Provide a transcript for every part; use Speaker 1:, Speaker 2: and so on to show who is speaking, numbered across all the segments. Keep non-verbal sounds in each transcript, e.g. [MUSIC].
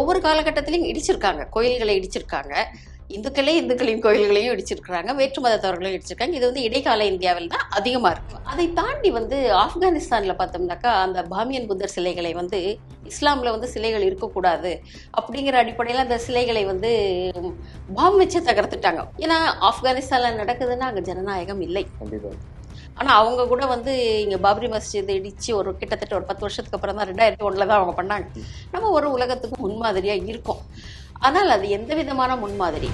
Speaker 1: ஒவ்வொரு காலகட்டத்திலையும் இடிச்சிருக்காங்க. கோயில்களை இடிச்சிருக்காங்க. இந்துக்களே இந்துக்களின் கோயில்களையும் இடிச்சிருக்கிறாங்க. வேற்று மதத்தவர்களையும் இடிச்சிருக்காங்க. இது வந்து இடைக்கால இந்தியாவில் தான் அதிகமாக இருக்கும் அதை தாண்டி வந்து ஆப்கானிஸ்தானில் பார்த்தோம்னாக்கா அந்த பாமியன் புத்தர் சிலைகளை வந்து இஸ்லாமில் வந்து சிலைகள் இருக்கக்கூடாது அப்படிங்கிற அடிப்படையில் அந்த சிலைகளை வந்து பாம் வச்சு தகர்த்துட்டாங்க. ஏன்னா ஆப்கானிஸ்தானில் நடக்குதுன்னா அங்கே ஜனநாயகம் இல்லை. ஆனால் அவங்க கூட வந்து இங்கே பாபரி மஸ்ஜித் இடித்து ஒரு கிட்டத்தட்ட ஒரு பத்து வருஷத்துக்கு அப்புறம் தான் ரெண்டாயிரத்தி ஒன்றில் தான் அவங்க பண்ணாங்க. நம்ம ஒரு உலகத்துக்கு முன்மாதிரியாக இருக்கோம். ஆனால் அது எந்த விதமான முன்மாதிரி?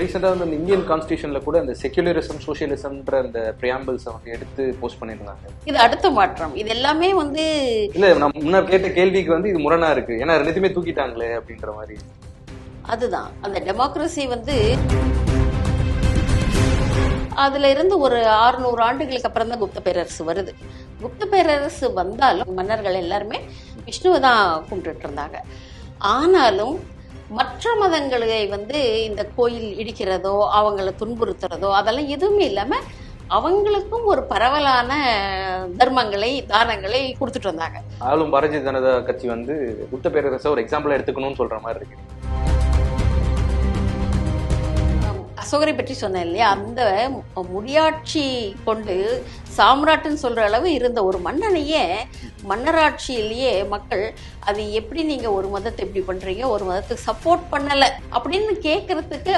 Speaker 2: ரீசெண்டாக வந்து இந்த இந்தியன் கான்ஸ்டியூஷனில் கூட இந்த செக்யூலரிசம் சோஷியலிசம்ன்ற அந்த ப்ரியாம்பிள்ஸை வந்து எடுத்து போஸ்ட் பண்ணியிருந்தாங்க.
Speaker 1: இது அடுத்த மாற்றம். இது எல்லாமே வந்து
Speaker 2: இல்ல நான் முன்னர் கேட்ட கேள்விக்கு வந்து இது முரணா இருக்கு. ஏன்னா ரெண்டுத்தையுமே தூக்கிட்டாங்களே அப்படின்ற மாதிரி.
Speaker 1: அதுதான். அந்த டெமோக்ரஸி வந்து அதுல இருந்து ஒரு 600 ஆண்டுகளுக்கு அப்புறம் தான் குப்த பேரரசு வருது. குப்த பேரரசு வந்தாலும் மன்னர்கள் எல்லாருமே விஷ்ணுவை தான் கும்பிட்டுட்டு இருந்தாங்க. ஆனாலும் மற்ற மதங்களை வந்து இந்த கோயில் இடிக்கிறதோ அவங்களை துன்புறுத்துறதோ அதெல்லாம் எதுவுமே இல்லாம அவங்களுக்கும் ஒரு பரவலான தர்மங்களை தானங்களை கொடுத்துட்டு வந்தாங்க.
Speaker 2: ஆளும் பாரதிய ஜனதா கட்சி வந்து புத்த பேரரசை ஒரு எக்ஸாம்பிளா எடுத்துக்கணும்னு சொல்ற மாதிரி இருக்கு.
Speaker 1: அசோகரை பற்றி சொன்னேன் இல்லையா? அந்த முடியாட்சி கொண்டு சாம்ராட்டுன்னு சொல்ற அளவு இருந்த ஒரு மன்னனையே மன்னராட்சியிலேயே மக்கள் அது எப்படி நீங்க ஒரு மதத்தை இப்படி பண்றீங்க? ஒரு மதத்துக்கு சப்போர்ட் பண்ணல? அப்படின்னு கேட்கறதுக்கு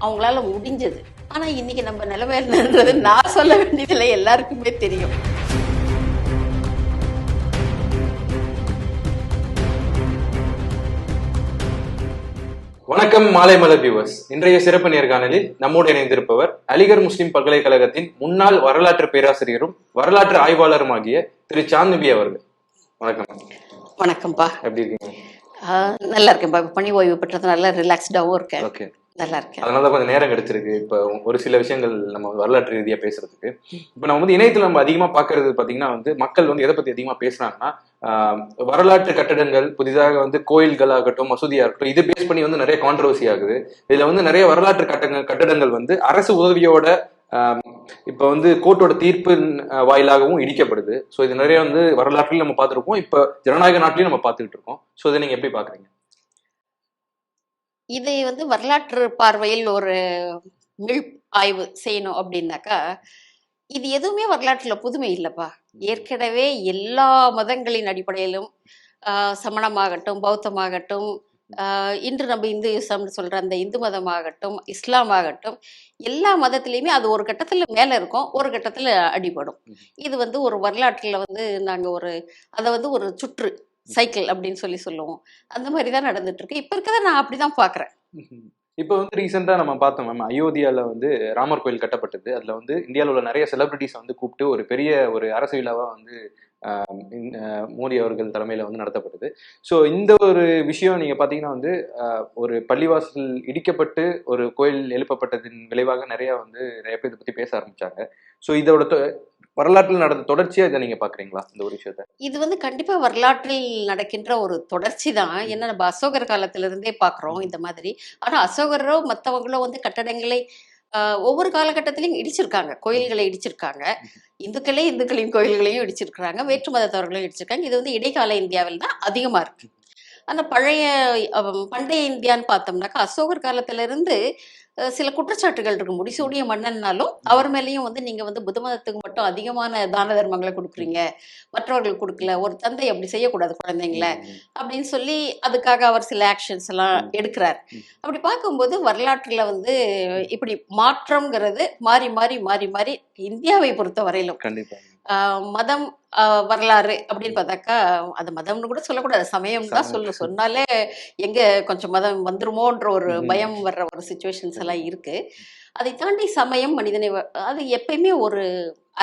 Speaker 1: அவங்களால முடிஞ்சது. ஆனா இன்னைக்கு நம்ம நிலைமைன்றது நான் சொல்ல வேண்டியதில்லை. எல்லாருக்குமே தெரியும்.
Speaker 2: வணக்கம் மாலை மலர் வியூவர்ஸ் இன்றைய சிறப்பு நேர்காணலில் நம்மோடு இணைந்திருப்பவர் அலிகர் முஸ்லிம் பல்கலைக்கழகத்தின் முன்னாள் வரலாற்று பேராசிரியரும் வரலாற்று ஆய்வாளரும் ஆகிய திரு சாந்துபி அவர்கள். வணக்கம்.
Speaker 1: வணக்கம்ப்பா.
Speaker 2: எப்படி இருக்கீங்க?
Speaker 1: நல்லா இருக்கேன்ப்பா. இப்ப பணி ஓய்வு பெற்றது நல்லா ரிலாக்ஸ்டாகவும் இருக்கேன்.
Speaker 2: ஓகே.
Speaker 1: நல்லா இருக்கேன்.
Speaker 2: அதனால தான் கொஞ்சம் நேரம் கிடைச்சிருக்கு இப்போ ஒரு சில விஷயங்கள் நம்ம வரலாற்று ரீதியா பேசுறதுக்கு. இப்போ நம்ம வந்து இணையத்துல நம்ம அதிகமா பாக்குறது பாத்தீங்கன்னா வந்து மக்கள் வந்து எதை பத்தி அதிகமா பேசுறாங்கன்னா ஆஹ், வரலாற்று கட்டடங்கள் புதிதாக வந்து கோயில்கள் ஆகட்டும் மசூதியா இருக்கட்டும் இது பேஸ் பண்ணி வந்து நிறைய கான்ட்ரவர்சி ஆகுது. இதுல வந்து நிறைய வரலாற்று கட்டங்கள் கட்டடங்கள் வந்து அரசு உதவியோட ஆஹ், இப்ப வந்து கோர்ட்டோட தீர்ப்பு வாயிலாகவும் இடிக்கப்படுது. ஸோ இது நிறைய வந்து வரலாற்றுலையும் நம்ம பார்த்துருக்கோம் இப்ப ஜனநாயக நாட்டிலையும் நம்ம பார்த்துக்கிட்டு இருக்கோம். ஸோ இதை நீங்க எப்படி பாக்குறீங்க
Speaker 1: இதை வந்து வரலாற்று பார்வையில் ஒரு மீள் ஆய்வு செய்யணும் அப்படின்னாக்கா இது எதுவுமே வரலாற்றுல புதுமை இல்லைப்பா. ஏற்கனவே எல்லா மதங்களின் அடிப்படையிலும் ஆஹ், சமணமாகட்டும் பௌத்தமாகட்டும் ஆஹ், இன்று நம்ம இந்துயிசம்னு சொல்ற அந்த இந்து மதமாகட்டும் இஸ்லாம் ஆகட்டும் எல்லா மதத்திலையுமே அது ஒரு கட்டத்துல மேல இருக்கும் ஒரு கட்டத்துல அடிபடும். இது வந்து ஒரு வரலாற்றுல வந்து நாங்க ஒரு அதை வந்து ஒரு சுற்று சைக்கிள் அப்படின்னு சொல்லி சொல்லுவோம். அந்த மாதிரி தான் நடந்துட்டு இருக்கு. இப்ப இருக்கதை நான் அப்படிதான் பாக்குறேன்.
Speaker 2: இப்போ வந்து ரீசெண்டாக நம்ம பார்த்தோம் மேம் அயோத்தியாவில் வந்து ராமர் கோயில் கட்டப்பட்டது. அதில் வந்து இந்தியாவில் உள்ள நிறைய செலிபிரிட்டிஸை வந்து கூப்பிட்டு ஒரு பெரிய ஒரு அரசு விழாவாக வந்து மோடி அவர்கள் தலைமையில் வந்து நடத்தப்பட்டது. ஸோ இந்த ஒரு விஷயம் நீங்கள் பார்த்தீங்கன்னா வந்து ஒரு பள்ளிவாசல் இடிக்கப்பட்டு ஒரு கோயில் எழுப்பப்பட்டதின் விளைவாக நிறையா வந்து நிறைய பேர் இதை பற்றி பேச ஆரம்பிச்சாங்க. ஸோ இதோட வரலாற்றில் நடந்த தொடர்ச்சியாக இதை நீங்கள் பார்க்குறீங்களா இந்த ஒரு விஷயத்த?
Speaker 1: இது வந்து கண்டிப்பா வரலாற்றில் நடக்கின்ற ஒரு தொடர்ச்சி தான். என்ன நம்ம அசோகர் காலத்துல இருந்தே பாக்குறோம் இந்த மாதிரி. ஆனா அசோகரோ மத்தவங்களோ வந்து கட்டடங்களை ஒவ்வொரு காலகட்டத்திலையும் இடிச்சிருக்காங்க. கோயில்களை இடிச்சிருக்காங்க. இந்துக்களே இந்துக்களின் கோயில்களையும் இடிச்சிருக்கிறாங்க. வேற்று மதத்தவர்களையும் இடிச்சிருக்காங்க. இது வந்து இடைக்கால இந்தியாவில் தான் அதிகமா இருக்கு. அந்த பழைய பண்டைய இந்தியான்னு பார்த்தோம்னாக்கா அசோகர் காலத்துல இருந்து சில குற்றச்சாட்டுகள் இருக்கு முடிசூடிய மன்னன்னாலும் அவர் மேலேயும் வந்து நீங்க வந்து புத்த மதத்துக்கு மட்டும் அதிகமான தான தர்மங்களை கொடுக்குறீங்க. மற்றவர்களுக்கு கொடுக்கல. ஒரு தந்தை அப்படி செய்யக்கூடாது குழந்தைங்கள. அப்படின்னு சொல்லி அதுக்காக அவர் சில ஆக்ஷன்ஸ் எல்லாம் எடுக்கிறார். அப்படி பார்க்கும்போது வரலாற்றுல வந்து இப்படி மாற்றம்ங்கிறது மாறி மாறி மாறி மாறி இந்தியாவை பொறுத்த வரையிலும் மதம் வரலாறு அப்படின்னு பார்த்தாக்கா அது மதம்னு கூட சொல்லக்கூடாது. சமயம் தான் சொல்லு. சொன்னாலே எங்க கொஞ்சம் மதம் வந்துருமோன்ற ஒரு. பயம் வர்ற ஒரு சுச்சுவேஷன்ஸ் எல்லாம் இருக்கு. அதை தாண்டி சமயம் மனிதனை அது எப்பயுமே ஒரு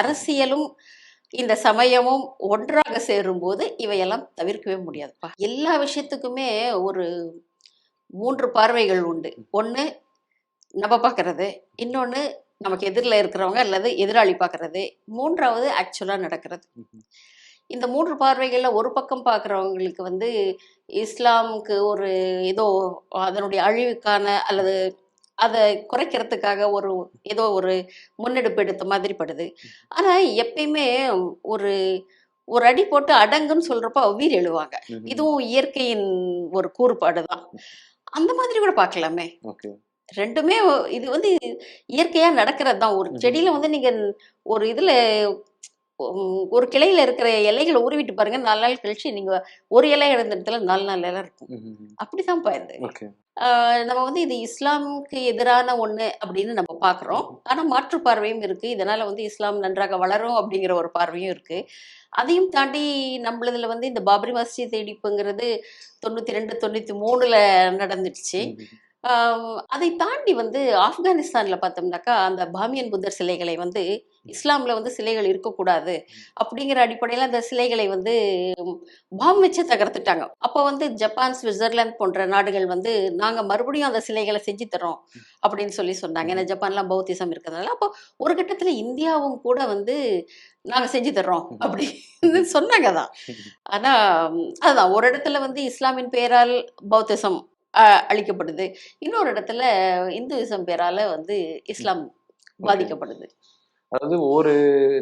Speaker 1: அரசியலும் இந்த சமயமும் ஒன்றாக சேரும்போது இவையெல்லாம் தவிர்க்கவே முடியாதுப்பா. எல்லா விஷயத்துக்குமே ஒரு மூன்று பார்வைகள் உண்டு. ஒன்று நம்ம பார்க்கறது இன்னொன்று நமக்கு எதிரில் இருக்கிறவங்க அல்லது எதிராளி பார்க்கறது மூன்றாவது ஆக்சுவலாக நடக்கிறது. இந்த மூன்று பார்வைகளில் ஒரு பக்கம் பார்க்குறவங்களுக்கு வந்து இஸ்லாமுக்கு ஒரு ஏதோ அதனுடைய அழிவுக்கான அல்லது அதை குறைக்கிறதுக்காக ஒரு ஏதோ ஒரு முன்னெடுப்பு எடுத்த மாதிரி படுது. ஆனால் எப்பயுமே ஒரு ஒரு அடி போட்டு அடங்குன்னு சொல்றப்ப உயிர் எழுவாங்க. இதுவும் இயற்கையின் ஒரு கூறுபாடு தான் அந்த மாதிரி கூட பார்க்கலாமே.
Speaker 2: ஓகே.
Speaker 1: ரெண்டுமே இது வந்து இயற்கையா நடக்கிறது தான் ஒரு. செடியில வந்து நீங்க ஒரு இதுல ஒரு கிளையில இருக்கிற இலைகளை உருவிட்டு பாருங்க. நாலு நாள் கழிச்சு நீங்க ஒரு இலை இருந்த இடத்துல நாலு நாலு இலை இருக்கும். அப்படிதான் ஆஹ் நம்ம வந்து இது இஸ்லாமுக்கு எதிரான ஒண்ணு அப்படின்னு நம்ம பார்க்குறோம். ஆனா மாற்று பார்வையும் இருக்கு. இதனால வந்து இஸ்லாம் நன்றாக வளரும் அப்படிங்கிற ஒரு பார்வையும் இருக்கு. அதையும் தாண்டி நம்மளதுல வந்து இந்த பாபரி மஸ்ஜித் இடிப்புங்கிறது தொண்ணூத்தி ரெண்டு தொண்ணூத்தி மூணுல நடந்துடுச்சு. அதை தாண்டி வந்து ஆப்கானிஸ்தான்ல பார்த்தோம்னாக்கா அந்த பாமியன் புத்தர் சிலைகளை வந்து இஸ்லாம்ல வந்து சிலைகள் இருக்கக்கூடாது அப்படிங்கிற அடிப்படையில அந்த சிலைகளை வந்து பாம் வச்சு தகர்த்துட்டாங்க. அப்போ வந்து ஜப்பான் சுவிட்சர்லாந்து போன்ற நாடுகள் வந்து நாங்க மறுபடியும் அந்த சிலைகளை செஞ்சு தரோம் அப்படின்னு சொல்லி சொன்னாங்க. ஏன்னா ஜப்பான்லாம் பௌத்திசம் இருக்கிறதுனால. அப்போ ஒரு கட்டத்துல இந்தியாவும் கூட வந்து நாங்க செஞ்சு தர்றோம் அப்படின்னு [LAUGHS] சொன்னாங்க தான் ஆனா ம், அதுதான் ஒரு இடத்துல வந்து இஸ்லாமின் பெயரால் பௌத்திசம் அழிக்கப்படுது. இன்னொரு இடத்துல இந்துவிசம் பேரால வந்து இஸ்லாம் பாதிக்கப்படுது.
Speaker 2: அதாவது ஒவ்வொரு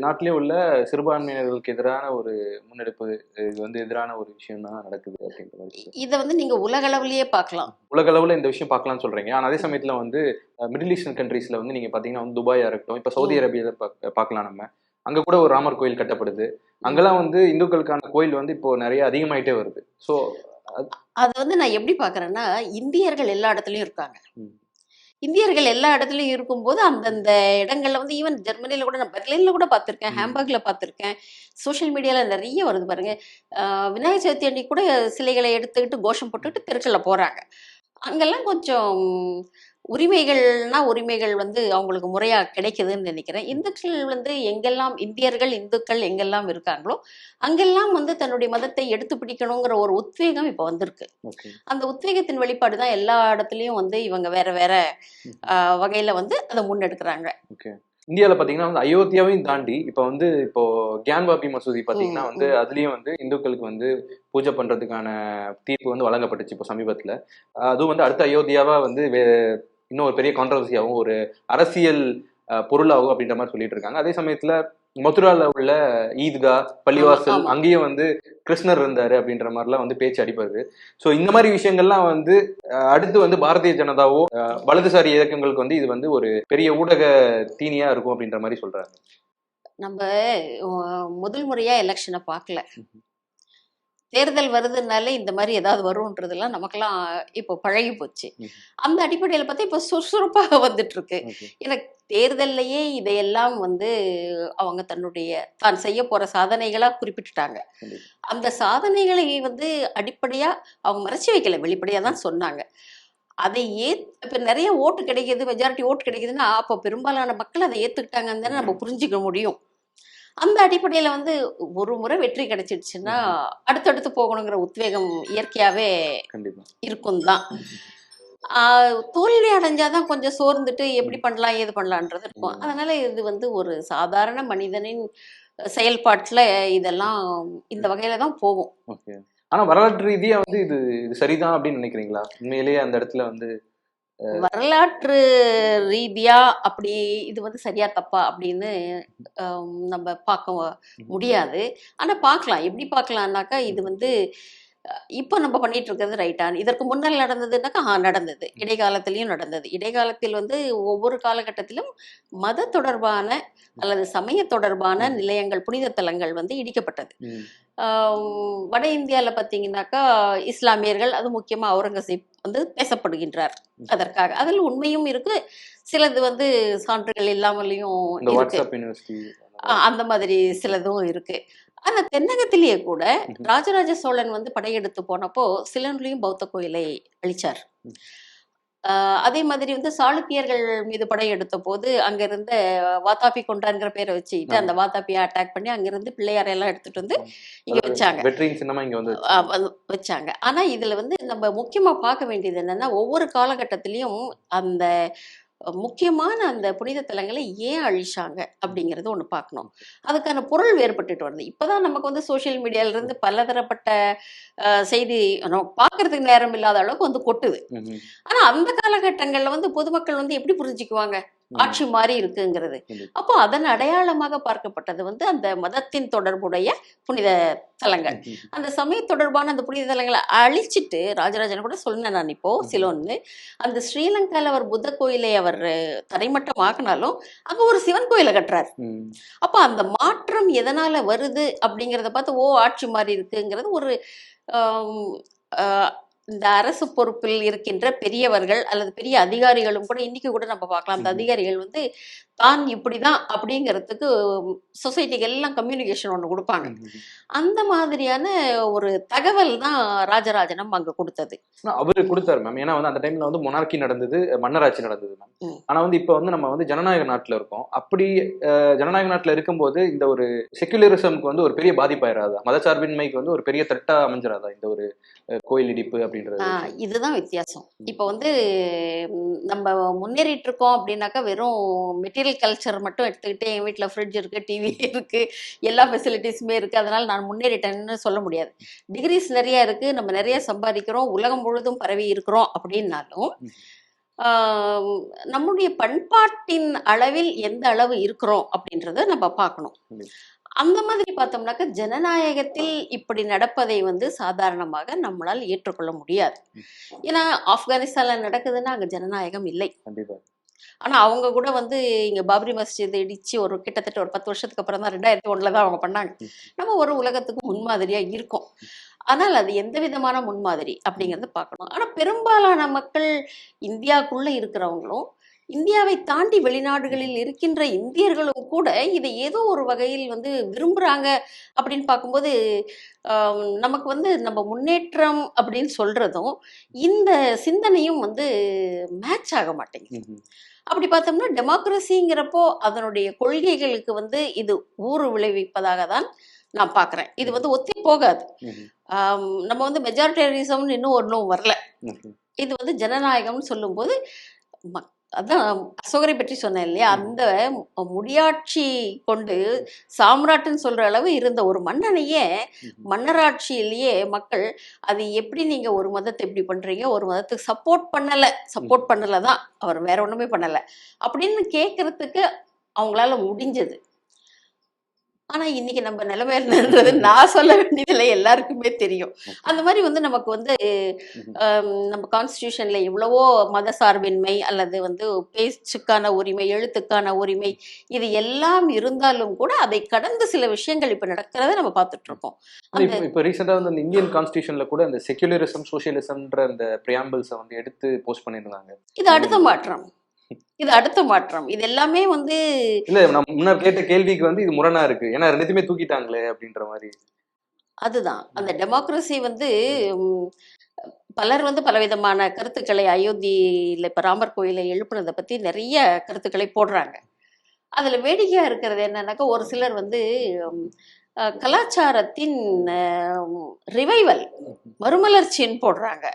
Speaker 2: நாட்டிலயும் உள்ள சிறுபான்மையினர்களுக்கு எதிரான ஒரு முன்னெடுப்பு இது வந்து எதிரான ஒரு விஷயம் தான் நடக்குது அப்படின்ற மாதிரி.
Speaker 1: இதை வந்து நீங்க உலகளவிலேயே பார்க்கலாம்.
Speaker 2: உலக அளவுல இந்த விஷயம் பார்க்கலாம்னு சொல்றீங்க. ஆனா அதே சமயத்துல வந்து மிடில் ஈஸ்டர்ன் கண்ட்ரீஸ்ல வந்து நீங்க பாத்தீங்கன்னா வந்து துபாயா இருக்கட்டும் இப்ப சவுதி பா- பார்க்கலாம் நம்ம. அங்க கூட ஒரு ராமர் கோயில் கட்டப்படுது. அங்கெல்லாம் வந்து இந்துக்களுக்கான கோயில் வந்து இப்போ நிறைய அதிகமாயிட்டே வருது. சோ
Speaker 1: அது வந்து நான் எப்படி பார்க்கறேன்னா இந்தியர்கள் எல்லா இடத்துலயும் இருக்காங்க. இந்தியர்கள் எல்லா இடத்துலயும் இருக்கும்போது அந்தந்த இடங்கள்ல வந்து ஈவன் ஜெர்மனில கூட நான் பெர்லின்ல கூட பார்த்திருக்கேன்
Speaker 2: ம்.
Speaker 1: ஹாம்பர்க்ல பார்த்திருக்கேன் சோஷியல் மீடியால நிறைய வருது பாருங்க ஆஹ் விநாயகர் சதுர்த்தி அன்னைக்கு கூட சிலைகளை எடுத்துக்கிட்டு கோஷம் போட்டுக்கிட்டு தெருக்கல்ல போறாங்க அங்கெல்லாம் கொஞ்சம் உரிமைகள்னா உரிமைகள் வந்து அவங்களுக்கு முறையா கிடைக்குதுன்னு நினைக்கிறேன். இந்துக்கள் வந்து எங்கெல்லாம் இந்தியர்கள் இந்துக்கள் எங்கெல்லாம் இருக்காங்களோ அங்கெல்லாம் வந்து தன்னுடைய மதத்தை எடுத்து பிடிக்கணுங்கிற ஒரு உத்வேகம் இப்போ வந்திருக்கு. அந்த உத்வேகத்தின் வெளிப்பாடு தான் எல்லா இடத்துலயும் வந்து இவங்க வேற வேற வகையில வந்து அதை முன்னெடுக்கிறாங்க.
Speaker 2: ஓகே. இந்தியால பாத்தீங்கன்னா வந்து அயோத்தியாவையும் தாண்டி இப்போ வந்து இப்போ கியான்வாபி மசூதி பாத்தீங்கன்னா
Speaker 1: ம்,
Speaker 2: வந்து அதுலயும் வந்து இந்துக்களுக்கு வந்து பூஜை பண்றதுக்கான தீர்ப்பு வந்து வழங்கப்பட்டுச்சு இப்போ சமீபத்துல. அதுவும் வந்து அடுத்த அயோத்தியாவா வந்து இன்னும் ஒரு பெரிய கான்ட்ரவர்சியாகவும் ஒரு அரசியல் பொருளாகும் அப்படின்ற மாதிரி சொல்லிட்டு இருக்காங்க. அதே சமயத்துல மதுரால உள்ள ஈத்கா பள்ளிவாசல். அங்கேயும் வந்து கிருஷ்ணர் இருந்தாரு அப்படின்ற மாதிரிலாம் வந்து பேச்சு அடிப்படுது ஸோ இந்த மாதிரி விஷயங்கள்லாம் வந்து அடுத்து வந்து பாரதிய ஜனதாவோ வலதுசாரி இயக்கங்களுக்கு வந்து இது வந்து ஒரு பெரிய ஊடக தீனியா இருக்கும் அப்படின்ற மாதிரி சொல்றாங்க.
Speaker 1: நம்ம முதல் முறையா எலெக்ஷனை பார்க்கல. தேர்தல் வருதுனாலே இந்த மாதிரி ஏதாவது வரும்ன்றதெல்லாம் நமக்கெல்லாம் இப்போ பழகி போச்சு. அந்த அடிப்படையில் பார்த்தா இப்போ சுறுசுறுப்பாக [LAUGHS] வந்துட்டு இருக்கு. எனக்கு தேர்தல்லையே இதையெல்லாம் வந்து அவங்க தன்னுடைய தான் செய்ய போற சாதனைகளா குறிப்பிட்டுட்டாங்க. அந்த சாதனைகளை வந்து அடிப்படையா அவங்க மறைச்சு வைக்கல வெளிப்படையா தான் சொன்னாங்க அதை ஏ இப்ப நிறைய ஓட்டு கிடைக்குது மெஜாரிட்டி ஓட்டு கிடைக்குதுன்னா அப்போ பெரும்பாலான மக்கள் அதை ஏத்துக்கிட்டாங்கன்னு தானே நம்ம புரிஞ்சுக்க முடியும் அந்த அடிப்படையில வந்து ஒரு முறை வெற்றி கிடைச்சிடுச்சுன்னா அடுத்தடுத்து போகணுங்கிற உத்வேகம் இயற்கையாவே
Speaker 2: கண்டிப்பா.
Speaker 1: இருக்கும் தான் தோல்வி அடைஞ்சாதான் கொஞ்சம் சோர்ந்துட்டு எப்படி பண்ணலாம் ஏது பண்ணலான்றது இருக்கும். அதனால இது வந்து ஒரு சாதாரண மனிதனின் செயல்பாட்டுல இதெல்லாம் இந்த வகையில தான் போகும்.
Speaker 2: ஆனா வரலாற்று ரீதியா வந்து இது இது சரிதான் அப்படின்னு நினைக்கிறீங்களா? உண்மையிலேயே அந்த இடத்துல வந்து
Speaker 1: வரலாற்று ரீதியா அப்படி இது வந்து சரியா தப்பா அப்படின்னு நம்ம பார்க்க முடியாது. ஆனா பார்க்கலாம். எப்படி பார்க்கலாம்னாக்கா இது வந்து இப்போ நம்ம பண்ணிட்டு இருக்கிறது ரைட்டான் இதற்கு முன்னால் நடந்ததுனாக்கா ஆ நடந்தது. இடைக்காலத்திலையும் நடந்தது. இடைக்காலத்தில் வந்து ஒவ்வொரு காலகட்டத்திலும் மத தொடர்பான அல்லது சமய தொடர்பான நிலையங்கள் புனித தலங்கள் வந்து இடிக்கப்பட்டது. வட இந்தியாவில் பார்த்தீங்கன்னாக்கா இஸ்லாமியர்கள் அது முக்கியமாக அவுரங்கசீப் வந்து பேசப்படுகின்றார். அதற்காக. அதில் உண்மையும் இருக்கு. சிலது வந்து சான்றுகள் இல்லாமலையும் இருக்கு. அந்த மாதிரி சிலதும் இருக்கு. ஆனா தென்னகத்திலேயே கூட. ராஜராஜ சோழன் வந்து படையெடுத்து போனப்போ சிலன்லையும் பௌத்த கோயிலை அழிச்சார். அதே மாதிரி வந்து சாளுக்கியர்கள் மீது படையெடுத்த போது அங்க இருந்த வாத்தாபி கொண்டாங்கிற பேரை வச்சுக்கிட்டு. அந்த வாத்தாப்பியை அட்டாக் பண்ணி அங்கிருந்து பிள்ளையாரை எல்லாம் எடுத்துட்டு வந்து இங்க வச்சாங்க. வச்சாங்க. ஆனா இதுல வந்து நம்ம முக்கியமா பார்க்க வேண்டியது என்னன்னா ஒவ்வொரு காலகட்டத்திலயும் அந்த முக்கியமான அந்த புனித தலங்களை ஏன் அழிச்சாங்க அப்படிங்கறது ஒண்ணு பார்க்கணும். அதுக்கான பொருள் வேறுபட்டுட்டு வருது. இப்பதான் நமக்கு வந்து சோஷியல் மீடியால இருந்து பலதரப்பட்ட செய்தி பார்க்கறதுக்கு நேரம் இல்லாத அளவுக்கு வந்து கொட்டுது.
Speaker 2: ம்ஹும்.
Speaker 1: ஆனா அந்த காலகட்டங்கள்ல வந்து பொதுமக்கள் வந்து எப்படி புரிஞ்சுக்குவாங்க? ஆட்சி மாறி இருக்குங்கிறது. அப்போ அதன் அடையாளமாக பார்க்கப்பட்டது வந்து அந்த மதத்தின் தொடர்புடைய புனித தலங்கள். அந்த சமய தொடர்பான அந்த புனித தலங்களை அழிச்சிட்டு ராஜராஜன் கூட சொன்னேன் நான் இப்போ சிலோன்னு. அந்த ஸ்ரீலங்கால அவர் புத்த கோயிலை அவர் தரைமட்டம் ஆக்கினாலும் அங்க ஒரு சிவன் கோயிலை கட்டுறாரு. அப்ப அந்த மாற்றம் எதனால வருது அப்படிங்கிறத பார்த்து ஓ ஆட்சி மாறி இருக்குங்கிறது ஒரு இந்த அரசு பொறுப்பில் இருக்கின்ற பெரியவர்கள் அல்லது பெரிய அதிகாரிகளும் கூட இன்னைக்கு கூட நம்ம பார்க்கலாம் அந்த. அதிகாரிகள் வந்து தான் இப்படிதான் அப்படிங்கிறதுக்கு சொசைட்டிக்கு எல்லாம் கம்யூனிகேஷன் ஒன்று கொடுப்பாங்க. அந்த மாதிரியான ஒரு தகவல் தான் ராஜராஜனம் அங்க கொடுத்தது.
Speaker 2: அவரு கொடுத்தாரு மேம் ஏன்னா வந்து அந்த டைம்ல வந்து மொனார்கி நடந்தது மன்னராட்சி நடந்தது மேம். ஆனா வந்து இப்ப வந்து நம்ம வந்து ஜனநாயக நாட்டுல இருக்கோம். அப்படி ஜனநாயக நாட்டுல இருக்கும்போது இந்த ஒரு செக்குலரிசம்க்கு வந்து ஒரு பெரிய பாதிப்பாயிராதா? மதச்சார்பின்மைக்கு வந்து ஒரு பெரிய த்ரெட்டா அமைஞ்சிராதா? இந்த ஒரு கோயில் இடிப்பு அப்படின்றது
Speaker 1: இதுதான் வித்தியாசம். இப்போ வந்து நம்ம முன்னேறிட்டு இருக்கோம் அப்படின்னாக்கா வெறும் மெட்டீரியல் கல்ச்சர் மட்டும் எடுத்துக்கிட்டு என் வீட்டில் ஃப்ரிட்ஜ் இருக்கு டிவி இருக்கு எல்லா ஃபெசிலிட்டிஸுமே இருக்கு. அதனால நான் முன்னேறிட்டேன்னு சொல்ல முடியாது. டிகிரிஸ் நிறைய இருக்கு. நம்ம நிறைய சம்பாதிக்கிறோம். உலகம் முழுதும் பரவி இருக்கிறோம் அப்படின்னாலும் நம்முடைய பண்பாட்டின் அளவில் எந்த அளவு இருக்கிறோம் அப்படின்றத நம்ம பார்க்கணும். அந்த மாதிரி பார்த்தோம்னாக்க ஜனநாயகத்தில் இப்படி நடப்பதை வந்து சாதாரணமாக நம்மளால் ஏற்றுக்கொள்ள முடியாது. ஏன்னா ஆப்கானிஸ்தான்ல நடக்குதுன்னா அங்க ஜனநாயகம் இல்லை.
Speaker 2: ஆனால்
Speaker 1: ஆனா அவங்க கூட வந்து இங்க பாபரி மஸ்ஜித் இடிச்சு ஒரு கிட்டத்தட்ட ஒரு பத்து வருஷத்துக்கு அப்புறம் தான் ரெண்டாயிரத்தி ஒன்றில் தான் அவங்க பண்ணாங்க. நம்ம ஒரு உலகத்துக்கு முன்மாதிரியாக இருக்கோம். ஆனால் அது எந்த விதமான முன்மாதிரி அப்படிங்கிறது பார்க்கணும். ஆனா பெரும்பாலான மக்கள் இந்தியாக்குள்ள இருக்கிறவங்களும் இந்தியாவை தாண்டி வெளிநாடுகளில் இருக்கின்ற இந்தியர்களும் கூட இதை ஏதோ ஒரு வகையில் வந்து விரும்புறாங்க அப்படின்னு பார்க்கும்போது நமக்கு வந்து நம்ம முன்னேற்றம் அப்படின்னு சொல்றதும் இந்த சிந்தனையும் வந்து மேட்ச் ஆக மாட்டேங்குது. அப்படி பார்த்தோம்னா டெமோக்ரஸிங்கிறப்போ அதனுடைய கொள்கைகளுக்கு வந்து இது ஊறு விளைவிப்பதாக தான் நான் பார்க்குறேன். இது வந்து ஒத்தி போகாது. நம்ம வந்து மெஜாரிட்டரிசம்னு இன்னும் ஒன்றும் வரல. இது வந்து ஜனநாயகம்னு சொல்லும்போது அதான் அசோகரை பற்றி சொன்னேன் இல்லையா? அந்த முடியாட்சி கொண்டு சாம்ராட்டுன்னு சொல்ற அளவு இருந்த ஒரு மன்னனையே. மன்னராட்சியிலேயே மக்கள் அது எப்படி நீங்க ஒரு மதத்தை எப்படி பண்றீங்க? ஒரு மதத்துக்கு சப்போர்ட் பண்ணல. சப்போர்ட் பண்ணல தான் அவர் வேற ஒண்ணுமே பண்ணல. அப்படின்னு கேட்கறதுக்கு அவங்களால முடிஞ்சது. ஆனா இன்னைக்கு நம்ம நிலைமை என்னன்றது நான் சொல்ல வேண்டியதில்லை எல்லாருக்குமே தெரியும். அந்த மாதிரி வந்து நமக்கு வந்து நம்ம கான்ஸ்டியூஷன்ல எவ்வளவோ மத சார்பின்மை அல்லது வந்து பேச்சுக்கான உரிமை எழுத்துக்கான உரிமை இது எல்லாம் இருந்தாலும் கூட அதை கடந்து சில விஷயங்கள் இப்ப நடக்கிறத நம்ம பார்த்துட்டு இருக்கோம்
Speaker 2: இப்ப இப்ப ரீசெண்டா வந்து அந்த இந்தியன் கான்ஸ்டியூஷன்ல கூட அந்த செக்யூலரிசம் சோசியலிசம்ன்ற அந்த பிரியாம்பிள்ஸை வந்து எடுத்து போஸ்ட் பண்ணியிருந்தாங்க.
Speaker 1: இது அடுத்த மாற்றம். இது அடுத்த மாற்றம். இது எல்லாமே வந்து
Speaker 2: இல்ல நான் முன்னர் கேட்ட கேள்விக்கு வந்து இது முரணா இருக்கு. ஏன்னா ரெண்டுத்தையுமே தூக்கிட்டாங்களே அப்படின்ற மாதிரி.
Speaker 1: அதுதான். அந்த டெமோக்ரஸி வந்து பலர் வந்து பலவிதமான கருத்துக்களை அயோத்தியில இப்ப ராமர் கோயிலை எழுப்புனதை பத்தி நிறைய கருத்துக்களை போடுறாங்க. அதுல வேடிக்கையா இருக்கிறது என்னன்னாக்கா ஒரு சிலர் வந்து கலாச்சாரத்தின் ரிவைவல் மறுமலர்ச்சின்னு போடுறாங்க.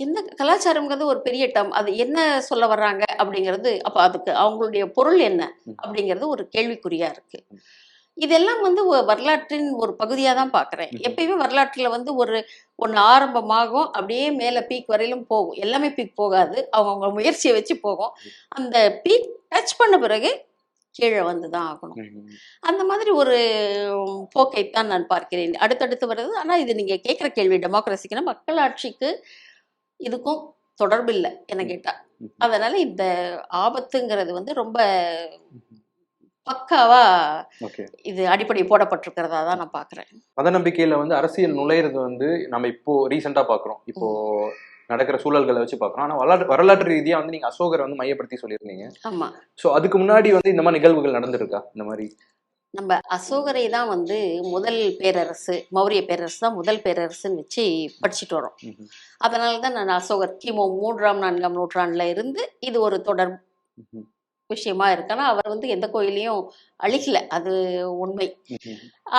Speaker 1: என்ன கலாச்சாரம்ங்கிறது ஒரு பெரிய டம் அது என்ன சொல்ல வர்றாங்க அப்படிங்கிறது அப்ப அதுக்கு அவங்களுடைய பொருள் என்ன அப்படிங்கிறது ஒரு கேள்விக்குறியா இருக்கு. இதெல்லாம் வந்து வரலாற்றின் ஒரு பகுதியா தான் பாக்குறேன்.
Speaker 2: ம்ஹும்.
Speaker 1: எப்பயுமே வரலாற்றுல வந்து ஒரு ஒண்ணு ஆரம்பமாகும் அப்படியே மேல பீக் வரையிலும் போகும். எல்லாமே பீக் போகாது. அவங்கவுங்க முயற்சியை வச்சு போகும். அந்த பீக் டச் பண்ண பிறகு கீழே வந்து தான் ஆகணும். அந்த மாதிரி ஒரு போக்கைத்தான் நான் பார்க்கிறேன். அடுத்தடுத்து வருது. ஆனா இது நீங்க கேட்குற கேள்வி டெமோக்ரஸிக்குன்னா மக்களாட்சிக்கு இதுக்கும் தொடர்பு இல்லை என்ன கேட்டா. அதனால இந்த ஆபத்துங்கிறது வந்து ரொம்ப பக்காவா இது அடிப்படை போடப்பட்டிருக்கிறதா தான் நான் பாக்குறேன்.
Speaker 2: மத நம்பிக்கையில வந்து அரசியல் நுழையிறது வந்து நம்ம இப்போ ரீசெண்டா பாக்குறோம். இப்போ நடக்கிற சூழல்களை வச்சு பாக்குறோம். ஆனா வரலாற்று வரலாற்று ரீதியா வந்து நீங்க அசோகரை வந்து மையப்படுத்தி சொல்லியிருந்தீங்க.
Speaker 1: ஆமா.
Speaker 2: சோ அதுக்கு முன்னாடி வந்து இந்த மாதிரி நிகழ்வுகள் நடந்திருக்கா? இந்த மாதிரி
Speaker 1: நம்ம அசோகரை தான் வந்து முதல் பேரரசு மௌரிய பேரரசு தான் முதல் பேரரசுன்னு வச்சு படிச்சுட்டு வரோம். அதனால தான் நான் அசோகர் கிமு மூன்றாம் நான்காம் நூற்றாண்டுல இருந்து இது ஒரு தொடர். விஷயமா இருக்கு. ஆனா அவர் வந்து எந்த கோயிலையும் அழிக்கல. அது உண்மை.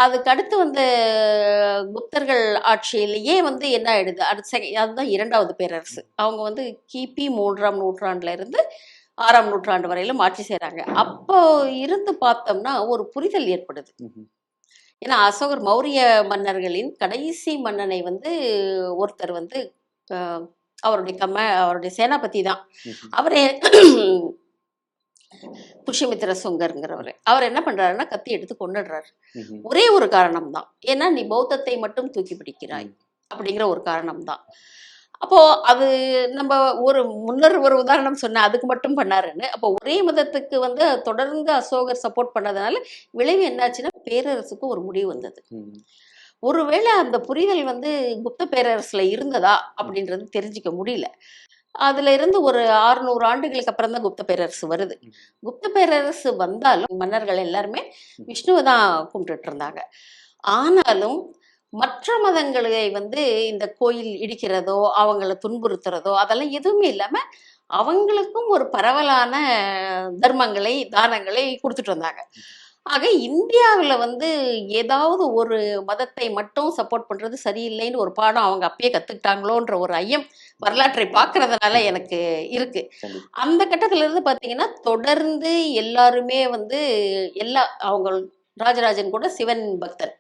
Speaker 1: அதுக்கு அடுத்து வந்த குப்தர்கள் ஆட்சியிலேயே வந்து என்ன ஆயிடுது? அடுத்த அதுதான் இரண்டாவது பேரரசு. அவங்க வந்து கிபி மூன்றாம் நூற்றாண்டுல இருந்து ஆறாம் நூற்றாண்டு வரையிலும் ஆட்சி செய்றாங்க. அப்போ இருந்து பார்த்தோம்னா ஒரு புரிதல் ஏற்படுது. ஏன்னா அசோகர் மௌரிய மன்னர்களின் கடைசி மன்னனை வந்து ஒருத்தர் வந்து அவருடைய கம அவருடைய சேனாபதி தான். அவரே புஷ்யமித்திர சுங்கருங்கிறவர். அவர் என்ன பண்றாருன்னா கத்தி எடுத்து கொண்டுடுறாரு. ஒரே ஒரு காரணம் தான் ஏன்னா நீ பௌத்தத்தை மட்டும் தூக்கி பிடிக்கிறாய் அப்படிங்கிற ஒரு காரணம் தான் அப்போ அது நம்ம ஒரு முன்னர் ஒரு உதாரணம் சொன்னேன் அதுக்கு மட்டும் பண்ணாருன்னு. அப்போ ஒரே மதத்துக்கு வந்து தொடர்ந்து அசோகர் சப்போர்ட் பண்ணதுனால விளைவு என்னாச்சுன்னா பேரரசுக்கு ஒரு முடிவு வந்தது. ஒருவேளை அந்த புரிதல் வந்து குப்த பேரரசுல இருந்ததா அப்படின்றது தெரிஞ்சுக்க முடியல. அதுல இருந்து ஒரு 600 ஆண்டுகளுக்கு அப்புறம் தான் குப்த பேரரசு வருது. குப்த பேரரசு வந்தாலும் மன்னர்கள் எல்லாருமே விஷ்ணுவை தான் கும்பிட்டுட்டு இருந்தாங்க. ஆனாலும் மற்ற மதங்களை வந்து இந்த கோயில் இடிக்கிறதோ அவங்கள துன்புறுத்துறதோ அதெல்லாம் எதுவுமே இல்லாம அவங்களுக்கும் ஒரு பரவலான தர்மங்களை தானங்களை கொடுத்துட்டு வந்தாங்க. ஆக இந்தியாவில் வந்து ஏதாவது ஒரு மதத்தை மட்டும் சப்போர்ட் பண்றது சரியில்லைன்னு ஒரு பாடம் அவங்க அப்பயே கத்துக்கிட்டாங்களோன்ற ஒரு ஐயம் வரலாற்றை பார்க்கறதுனால எனக்கு இருக்கு. அந்த கட்டத்துல இருந்து பாத்தீங்கன்னா தொடர்ந்து எல்லாருமே வந்து எல்லா அவங்க ராஜராஜன் கூட சிவன் பக்தர்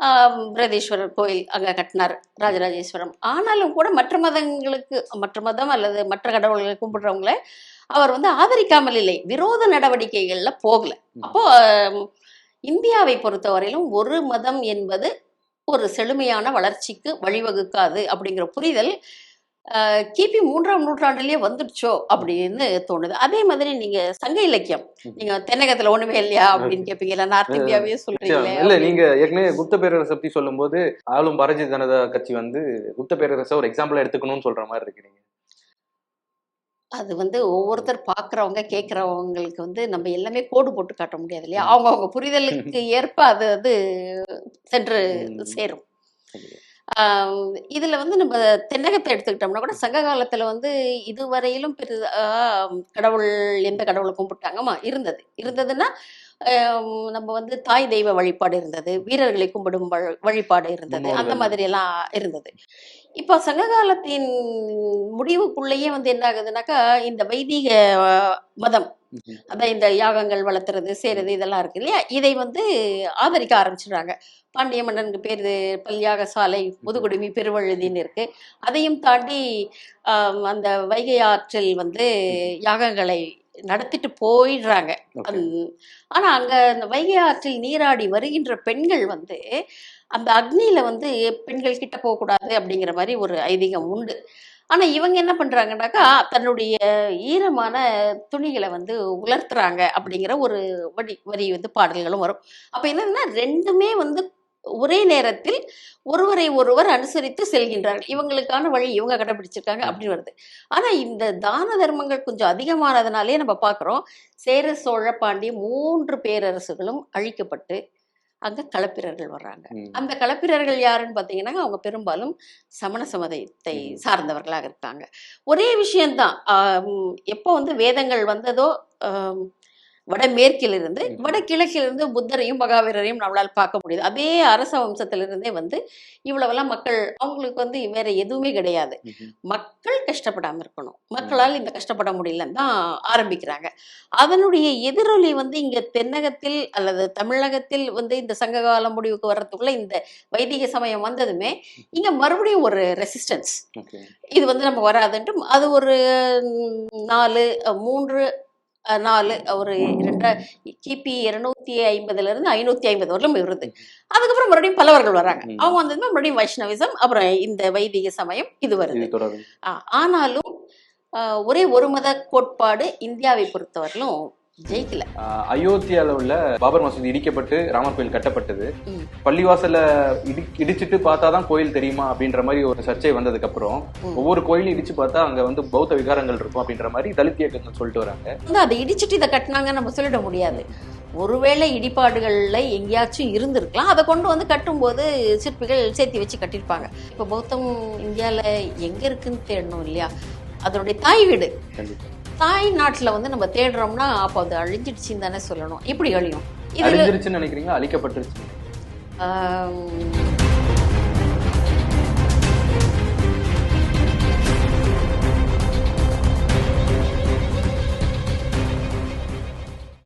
Speaker 1: ஆம், பிரகதீஸ்வரர் கோயில் அங்க கட்டினார் ராஜராஜேஸ்வரம். ஆனாலும் கூட மற்ற மதங்களுக்கு மற்ற மதம் அல்லது மற்ற கடவுள்களை கும்பிடுறவங்கள அவர் வந்து ஆதரிக்காமல் இல்லை. விரோத நடவடிக்கைகள்ல போகல. அப்போ இந்தியாவை பொறுத்தவரையிலும் ஒரு மதம் என்பது ஒரு செழுமையான வளர்ச்சிக்கு வழிவகுக்காது அப்படிங்கிற புரிதல் கிபி மூன்றாம் நூற்றாண்டுலயே வந்துடுச்சோ அப்படின்னு தோணுது. அதே மாதிரி நீங்க சங்க இலக்கியம். நீங்க தென்னகத்துல ஒண்ணுமே இல்லையா அப்படின்னு கேப்பீங்கல்ல நார்த் இந்தியாவே சொல்றீங்களே
Speaker 2: இல்ல நீங்க ஏற்கனவே குப்த பேரரசை பத்தி சொல்லும்போது ஆளும் பாரதிய ஜனதா கட்சி வந்து குப்த பேரரசை ஒரு எக்ஸாம்பிளா எடுத்துக்கணும்னு சொல்ற மாதிரி இருக்கு நீங்க.
Speaker 1: அது வந்து ஒவ்வொருத்தர் பாக்குறவங்க கேட்கறவங்களுக்கு வந்து நம்ம எல்லாமே கோடு போட்டு காட்ட முடியாது இல்லையா? அவங்க அவங்க புரிதலுக்கு ஏற்ப அது அது சென்று. சேரும். இதில் வந்து நம்ம தென்னகத்தை எடுத்துக்கிட்டோம்னா கூட சங்க காலத்தில் வந்து இதுவரையிலும் பெரிதாக கடவுள் எந்த கடவுளை கும்பிட்டாங்கம்மா இருந்தது. இருந்ததுன்னா நம்ம வந்து தாய் தெய்வ வழிபாடு இருந்தது. வீரர்களை கும்பிடும் வழ- வழிபாடு இருந்தது. அந்த. மாதிரி எல்லாம் இருந்தது. இப்போ சங்க காலத்தின் முடிவுக்குள்ளேயே வந்து என்ன ஆகுதுனாக்கா இந்த வைதிக மதம். அதான் இந்த யாகங்கள் வளர்த்துறது செய்யறது இதெல்லாம் இருக்கு இல்லையா? இதை வந்து ஆதரிக்க ஆரம்பிச்சிடுறாங்க. பாண்டிய மன்னனுக்கு பேர் பல்யாக சாலை முதுகுடுமி பெருவழுதின்னு இருக்கு. அதையும் தாண்டி அந்த வைகை ஆற்றில் வந்து யாகங்களை நடத்திட்டு போயிடுறாங்க. ஆனா அங்க அந்த வைகை ஆற்றில் நீராடி வருகின்ற பெண்கள் வந்து அந்த அக்னியில வந்து பெண்கள் கிட்ட போகக்கூடாது அப்படிங்கிற மாதிரி ஒரு ஐதீகம் உண்டு. ஆனா இவங்க என்ன பண்றாங்கன்னாக்கா தன்னுடைய ஈரமான துணிகளை வந்து உலர்த்துறாங்க அப்படிங்கிற ஒரு வரி வரி வந்து பாடல்களும் வரும். அப்ப என்னன்னா ரெண்டுமே வந்து ஒரே நேரத்தில் ஒருவரை ஒருவர் அனுசரித்து செல்கின்றார்கள். இவங்களுக்கான வழி இவங்க கடைபிடிச்சிருக்காங்க அப்படின்னு வருது. ஆனா இந்த தான தர்மங்கள் கொஞ்சம் அதிகமானதுனாலே நம்ம பார்க்குறோம் சேர சோழ பாண்டிய மூன்று பேரரசுகளும் அழிக்கப்பட்டு அங்க களப்பிரர்கள் வர்றாங்க. அந்த களப்பிரர்கள் யாருன்னு பார்த்தீங்கன்னா அவங்க பெரும்பாலும் சமண சமதத்தை. சார்ந்தவர்களாக இருக்காங்க. ஒரே விஷயம்தான். எப்போ வந்து வேதங்கள் வந்ததோ வடமேற்கிலிருந்து. வடகிழக்கிலிருந்து புத்தரையும் மகாவீரரையும் நம்மளால் பார்க்க முடியுது அதே அரச வம்சத்திலிருந்தே வந்து இவ்வளவெல்லாம் மக்கள் அவங்களுக்கு வந்து வேற எதுவுமே கிடையாது. மக்கள் கஷ்டப்படாம இருக்கணும் மக்களால் இந்த கஷ்டப்பட முடியலன்னு தான் ஆரம்பிக்கிறாங்க அதனுடைய எதிரொலி வந்து இங்க தென்னகத்தில் அல்லது தமிழகத்தில் வந்து இந்த சங்ககால முடிவுக்கு வர்றதுக்குள்ள இந்த வைதிக சமயம் வந்ததுமே இங்க மறுபடியும் ஒரு ரெசிஸ்டன்ஸ். இது வந்து நம்ம வராதுன்ட்டு அது ஒரு நாலு மூன்று நாலு ஒரு ரெண்டா கிபி இருநூத்தி ஐம்பதுல இருந்து ஐநூத்தி ஐம்பது வரலும் வருது அதுக்கப்புறம் மறுபடியும் பல்லவர்கள் வராங்க. அவங்க வந்ததுமே மறுபடியும் வைஷ்ணவிசம் அப்புறம் இந்த வைதிக சமயம் இது வருது. ஆனாலும் ஒரே ஒரு மத கோட்பாடு இந்தியாவை பொறுத்தவரையிலும் ஜெயிக்கல.
Speaker 2: அயோத்தியால உள்ள பாபர் மசூதி இடிக்கப்பட்டு ராமர் கோயில் கட்டப்பட்டது.
Speaker 1: ம்.
Speaker 2: பள்ளிவாசல்ல இடி இடிச்சிட்டு பார்த்தாதான் கோயில் தெரியுமா அப்படின்ற மாதிரி ஒரு சர்ச்சை வந்ததுக்கு அப்புறம். ஒவ்வொரு கோயிலும் இடிச்சு பார்த்தா அங்க வந்து பௌத்த விகாரங்கள் இருக்கும் அப்படின்ற மாதிரி தலித் இயக்கங்கள் சொல்லிட்டு வராங்க.
Speaker 1: வந்து அதை இடிச்சிட்டு இதை கட்டினாங்கன்னு நம்ம சொல்லிட முடியாது. ஒருவேளை இடிபாடுகள்ல எங்கேயாச்சும் இருந்திருக்கலாம். அதை கொண்டு வந்து கட்டும்போது சிற்பிகள் சேர்த்து வச்சு கட்டியிருப்பாங்க. இப்போ பௌத்தம் இந்தியால எங்க இருக்குன்னு தேடணும் இல்லையா? அதனுடைய தாய் வீடு.
Speaker 2: கண்டிப்பா.
Speaker 1: தாய் நாட்டுல வந்து நம்ம தேடுறோம்னா அப்போ அது அழிஞ்சிடுச்சின்னு தானே சொல்லணும். எப்படி அழியும்.
Speaker 2: அழிஞ்சிருச்சுன்னு நினைக்கிறீங்களா? அழிக்கப்பட்டுருச்சு